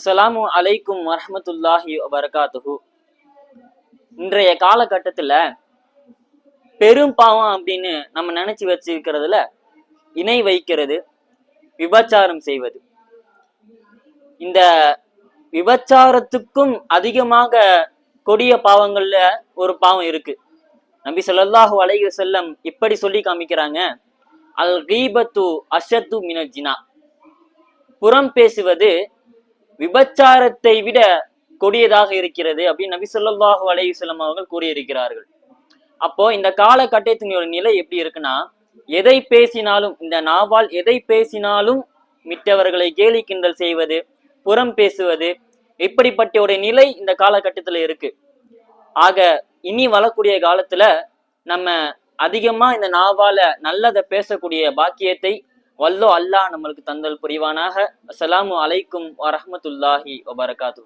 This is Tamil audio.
அஸ்லாமு அலைக்கும் வரமத்துல்லாஹி வரகாத்துஹு இன்றைய காலகட்டத்துல பெரும் பாவம் அப்படின்னு நம்ம நினைச்சு வச்சிருக்கிறதுல இணை வைக்கிறது விபச்சாரம் செய்வது. இந்த விபச்சாரத்துக்கும் அதிகமாக கொடிய பாவங்கள்ல ஒரு பாவம் இருக்கு. நபி ஸல்லல்லாஹு அலைஹி செல்லம் இப்படி சொல்லி காமிக்கிறாங்க அல் கீபத்து அஷத்து மினஜினா புறம் பேசுவது விபச்சாரத்தை விட கொடியதாக இருக்கிறது அப்படின்னு நபி சொல்லாஹு அலையுசல்லம் அவர்கள் கூறியிருக்கிறார்கள். அப்போ இந்த காலகட்டத்தினுடைய நிலை எப்படி இருக்குன்னா எதை பேசினாலும் இந்த நாவால் எதை பேசினாலும் மிட்டவர்களை கேலி கிண்டல் செய்வது புறம் பேசுவது இப்படிப்பட்ட ஒரு நிலை இந்த காலகட்டத்தில் இருக்கு. ஆக இனி வரக்கூடிய காலத்துல நம்ம அதிகமா இந்த நாவால நல்லதை பேசக்கூடிய பாக்கியத்தை வல்லோ அல்லாஹ் நம்மளுக்கு தந்தல் புரிவானாக. அஸ்ஸலாமு அலைக்கும் வரஹ்மத்துல்லாஹி வபரகாத்து